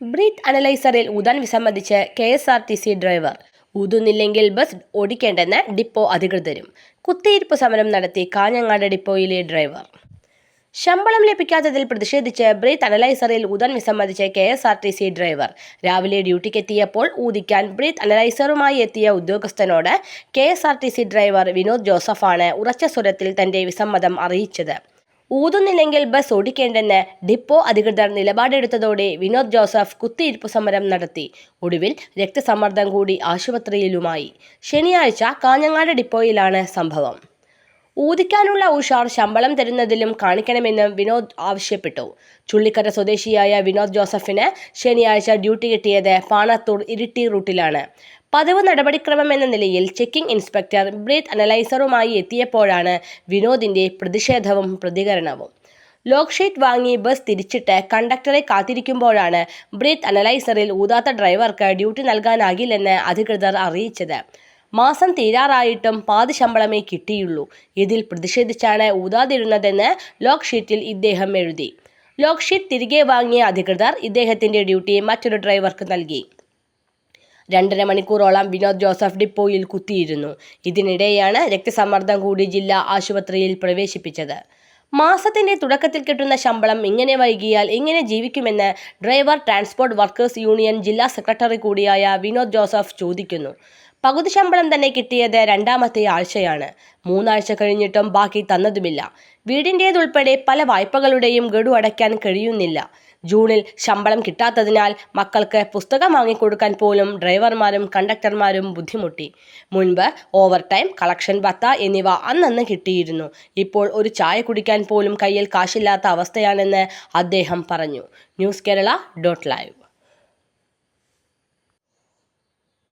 Breath അനലൈസറിൽ ഊതാൻ വിസമ്മതിച്ച് K S R T C driver. ഊതുന്നില്ലെങ്കിൽ bus ഓടിക്കേണ്ടെന്ന് ഡിപ്പോ അധികൃതരും. കുത്തിയിരിപ്പ് സമരം നടത്തി കാഞ്ഞങ്ങാട് ഡിപ്പോയിലെ ഡ്രൈവർ. ശമ്പളം ലഭിക്കാത്തതിൽ പ്രതിഷേധിച്ച് ബ്രീത്ത് അനലൈസറിൽ ഊതാൻ വിസമ്മതിച്ച് K S R T C driver. രാവിലെ ഡ്യൂട്ടിക്കെത്തിയപ്പോൾ ഊതിക്കാൻ ബ്രീത്ത് അനലൈസറുമായി എത്തിയ ഉദ്യോഗസ്ഥനോട് K S R T C driver Vinod ജോസഫാണ് ഉറച്ച സ്വരത്തിൽ തന്റെ വിസമ്മതം അറിയിച്ചത്. ഊതുന്നില്ലെങ്കിൽ ബസ് ഓടിക്കേണ്ടെന്ന് ഡിപ്പോ അധികൃതർ നിലപാടെടുത്തതോടെ വിനോദ് ജോസഫ് കുത്തിയിരിപ്പ് സമരം നടത്തി. ഒടുവിൽ രക്തസമ്മർദ്ദം കൂടി ആശുപത്രിയിലുമായി. ശനിയാഴ്ച കാഞ്ഞങ്ങാട് ഡിപ്പോയിലാണ് സംഭവം. ഊതിക്കാനുള്ള ഉഷാർ ശമ്പളം തരുന്നതിലും കാണിക്കണമെന്നും വിനോദ് ആവശ്യപ്പെട്ടു. ചുള്ളിക്കര സ്വദേശിയായ വിനോദ് ജോസഫിന് ശനിയാഴ്ച ഡ്യൂട്ടി കിട്ടിയത് പാണത്തൂർ ഇരിട്ടി റൂട്ടിലാണ്. പതിവ് നടപടിക്രമം എന്ന നിലയിൽ ചെക്കിംഗ് ഇൻസ്പെക്ടർ ബ്രീത്ത് അനലൈസറുമായി എത്തിയപ്പോഴാണ് വിനോദിന്റെ പ്രതിഷേധവും പ്രതികരണവും. ലോക്ക് ഷീറ്റ് വാങ്ങി ബസ് തിരിച്ചിട്ട് കണ്ടക്ടറെ കാത്തിരിക്കുമ്പോഴാണ് ബ്രീത്ത് അനലൈസറിൽ ഊതാത്ത ഡ്രൈവർക്ക് ഡ്യൂട്ടി നൽകാനാകില്ലെന്ന് അധികൃതർ അറിയിച്ചത്. മാസം തീരാറായിട്ടും പാതി ശമ്പളമേ കിട്ടിയുള്ളൂ. ഇതിൽ പ്രതിഷേധിച്ചാണ് ഊതാതിരുന്നതെന്ന് ലോക്ക് ഷീറ്റിൽ ഇദ്ദേഹം എഴുതി. ലോക്ക് ഷീറ്റ് തിരികെ വാങ്ങിയ അധികൃതർ ഇദ്ദേഹത്തിന്റെ ഡ്യൂട്ടി മറ്റൊരു ഡ്രൈവർക്ക് നൽകി. രണ്ടര മണിക്കൂറോളം വിനോദ് ജോസഫ് ഡിപ്പോയിൽ കുത്തിയിരുന്നു. ഇതിനിടെയാണ് രക്തസമ്മർദ്ദം കൂടി ജില്ലാ ആശുപത്രിയിൽ പ്രവേശിപ്പിച്ചത്. മാസത്തിന്റെ തുടക്കത്തിൽ കിട്ടുന്ന ശമ്പളം ഇങ്ങനെ വൈകിയാൽ എങ്ങനെ ജീവിക്കുമെന്ന് ഡ്രൈവർ ട്രാൻസ്പോർട്ട് വർക്കേഴ്സ് യൂണിയൻ ജില്ലാ സെക്രട്ടറി കൂടിയായ വിനോദ് ജോസഫ് ചോദിക്കുന്നു. പകുതി ശമ്പളം തന്നെ കിട്ടിയത് രണ്ടാമത്തെ ആഴ്ചയാണ്. മൂന്നാഴ്ച കഴിഞ്ഞിട്ടും ബാക്കി തന്നതുമില്ല. വീടിന്റേതുൾപ്പെടെ പല വായ്പകളുടെയും ഗഡു അടയ്ക്കാൻ കഴിയുന്നില്ല. ജൂണിൽ ശമ്പളം കിട്ടാത്തതിനാൽ മക്കൾക്ക് പുസ്തകം വാങ്ങിക്കൊടുക്കാൻ പോലും ഡ്രൈവർമാരും കണ്ടക്ടർമാരും ബുദ്ധിമുട്ടി. മുൻപ് ഓവർ ടൈം കളക്ഷൻ ബത്ത എന്നിവ അന്നന്ന് കിട്ടിയിരുന്നു. ഇപ്പോൾ ഒരു ചായ കുടിക്കാൻ പോലും കയ്യിൽ കാശില്ലാത്ത അവസ്ഥയാണെന്ന് അദ്ദേഹം പറഞ്ഞു. News Kerala dot live.